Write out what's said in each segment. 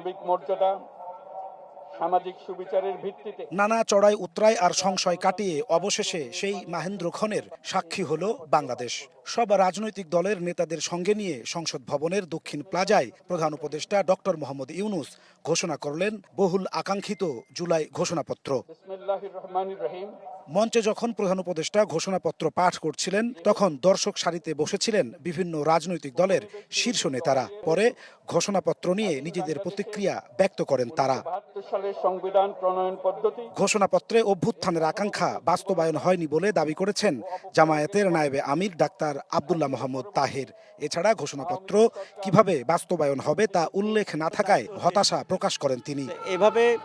মানবিক মর্যাদা সামাজিক সুবিচারের ভিত্তিতে। নানা চড়াই উতরাই আর সংশয় কাটিয়ে অবশেষে সেই মাহেন্দ্র খনের সাক্ষী হল বাংলাদেশ। সব রাজনৈতিক দলের নেতাদের সঙ্গে নিয়ে সংসদ ভবনের দক্ষিণ প্লাজায় প্রধান উপদেষ্টা ডক্টর মোহাম্মদ ইউনুস ঘোষণা করলেন বহুল আকাঙ্ক্ষিত জুলাই ঘোষণাপত্র। রহিম। মঞ্চে যখন প্রধান উপদেষ্টা ঘোষণাপত্র পাঠ করছিলেন তখন দর্শক সারিতে বসেছিলেন বিভিন্ন রাজনৈতিক দলের শীর্ষ নেতারা। পরে ঘোষণাপত্র নিয়ে নিজেদের প্রতিক্রিয়া ব্যক্ত করেন তারা। সংবিধান প্রণয়ন পদ্ধতি। ঘোষণাপত্রে অভ্যুত্থানের আকাঙ্ক্ষা বাস্তবায়ন হয়নি বলে দাবি করেছেন জামায়াতের নায়েবে আমির ডাক্তার আব্দুল্লাহ মোহাম্মদ তাহের। এছাড়া ঘোষণাপত্র কীভাবে বাস্তবায়ন হবে তা উল্লেখ না থাকায় হতাশা প্রকাশ করেন তিনি। এভাবে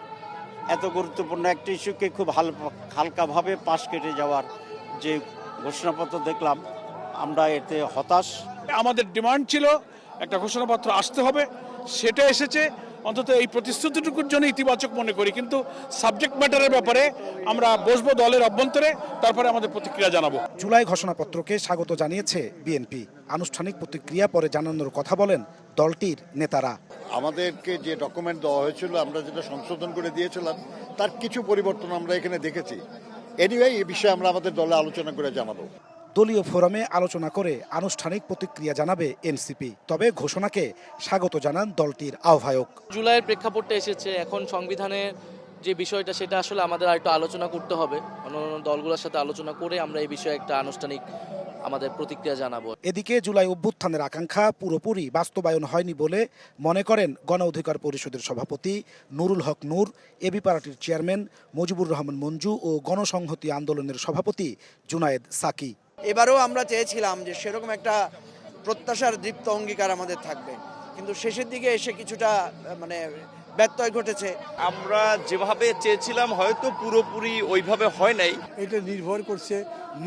এত গুরুত্বপূর্ণ একটি ইস্যুকে খুব হাল হালকাভাবে পাশ কেটে যাওয়ার যে ঘোষণাপত্র দেখলাম, আমরা এতে হতাশ। আমাদের ডিমান্ড ছিল একটা ঘোষণাপত্র আসতে হবে, সেটা এসেছে। অন্তত এই প্রতিশ্রুতিটুকুর জন্য ইতিবাচক মনে করি। কিন্তু সাবজেক্ট ম্যাটারের ব্যাপারে আমরা বসবো দলের অভ্যন্তরে তারপরে আমাদের প্রতিক্রিয়া জানাব। জুলাই ঘোষণাপত্রকে স্বাগত জানিয়েছে বিএনপি আনুষ্ঠানিক প্রতিক্রিয়া পরে জানানোর কথা বলেন দলটির নেতারা। আমাদেরকে যে ডকুমেন্ট দেওয়া হয়েছিল আমরা যেটা সংশোধন করে দিয়েছিলাম তার কিছু পরিবর্তন আমরা এখানে দেখেছি। এনিওয়ে এই বিষয়ে আমরা আমাদের দলে আলোচনা করে জানাব। দলীয় ফোরামে আলোচনা করে আনুষ্ঠানিক প্রতিক্রিয়া জানাবে এনসিপি। তবে ঘোষণাকে স্বাগত জানান দলটির আহ্বায়ক। জুলাইয়ের প্রেক্ষাপটটা এসেছে এখন সংবিধানের যে বিষয়টা সেটা আসলে আমাদের আরেকটু আলোচনা করতে হবে। অন্যান্য দলগুলোর সাথে আলোচনা করে আমরা এই বিষয়ে একটা আনুষ্ঠানিক আমাদের প্রতিক্রিয়া জানাব। এদিকে জুলাই অভ্যুত্থানের আকাঙ্ক্ষা পুরোপুরি বাস্তবায়ন হয়নি বলে মনে করেন গণ অধিকার পরিষদের সভাপতি নুরুল হক নূর এবি পার্টির চেয়ারম্যান মুজিবুর রহমান মঞ্জু ও গণসংহতি আন্দোলনের সভাপতি জুনায়েদ সাকি। এবারেও আমরা চেয়েছিলাম যে সেরকম একটা প্রত্যাশার দীপ্ত অঙ্গীকার আমাদের থাকবে। কিন্তু শেষের দিকে এসে কিছুটা মানে ব্যত্যয় ঘটেছে। আমরা যেভাবে চেয়েছিলাম হয়তো পুরোপুরি ওইভাবে হয় নাই। এটা নির্ভর করছে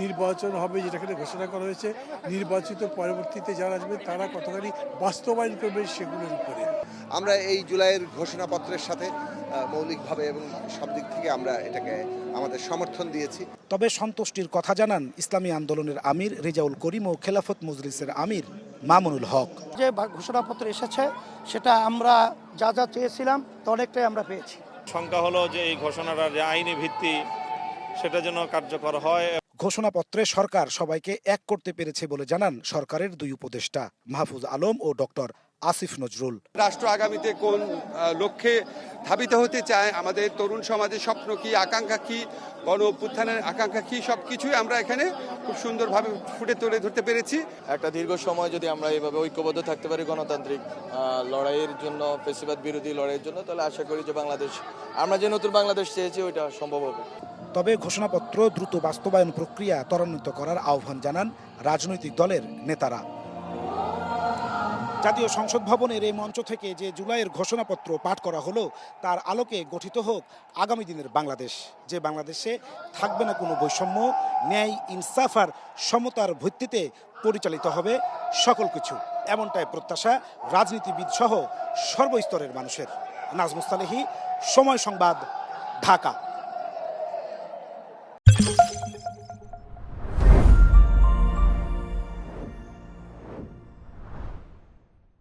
নির্বাচন হবে যেটা এখানে ঘোষণা করা হয়েছে। নির্বাচিত পরবর্তীতে যারা আসবে তারা কতখানি বাস্তবায়ন করবে সেগুলোর উপরে। আমরা এই জুলাইয়ের ঘোষণাপত্রের সাথে মৌলিকভাবে এবং সব দিক থেকে আমরা এটাকে আমাদের সমর্থন দিয়েছি। তবে সন্তুষ্টির কথা জানান ইসলামী আন্দোলনের আমির রেজাউল করিম ও খেলাফত মজলিসের আমির মামুনুল হক। যে বা- ঘোষণাপত্র এসেছে সেটা আমরা যা যা চেয়েছিলাম তা অনেকটাই আমরা পেয়েছি। শঙ্কা হলো যে এই ঘোষণাটার যে আইনি ভিত্তি সেটা যেন কার্যকর হয়। ঘোষণাপত্রে সরকার সবাইকে এক করতে পেরেছে বলে জানান সরকারের দুই উপদেষ্টা মাহফুজ আলম ও ডক্টর আসিফ নজরুল। রাষ্ট্র আগামীতে কোন লক্ষ্যে ধাবিত হতে চায় আমাদের তরুণ সমাজের স্বপ্ন কি আকাঙ্ক্ষা কি গণ অভ্যুত্থানের আকাঙ্ক্ষা কি সব কিছুই আমরা এখানে খুব সুন্দরভাবে ফুটে তুলে ধরতে পেরেছি। একটা দীর্ঘ সময় যদি আমরা এইভাবে ঐক্যবদ্ধ থাকতে পারি গণতান্ত্রিক লড়াইয়ের জন্য ফেসিবাদ বিরোধী লড়াইয়ের জন্য তাহলে আশা করি যে বাংলাদেশ আমরা যে নতুন বাংলাদেশ চেয়েছি ওইটা সম্ভব হবে। তবে ঘোষণাপত্র দ্রুত বাস্তবায়ন প্রক্রিয়া ত্বরান্বিত করার আহ্বান জানান রাজনৈতিক দলের নেতারা। জাতীয় সংসদ ভবনের এই মঞ্চ থেকে যে জুলাইয়ের ঘোষণাপত্র পাঠ করা হলো, তার আলোকে গঠিত হোক আগামী দিনের বাংলাদেশ। যে বাংলাদেশে থাকবে না কোনো বৈষম্য, ন্যায়, ইনসাফ আর সমতার ভিত্তিতে পরিচালিত হবে সকল কিছু। এমনটাই প্রত্যাশা রাজনীতিবিদ সহ সর্বস্তরের মানুষের। নাজমুস্তালেহি সময় সংবাদ, ঢাকা।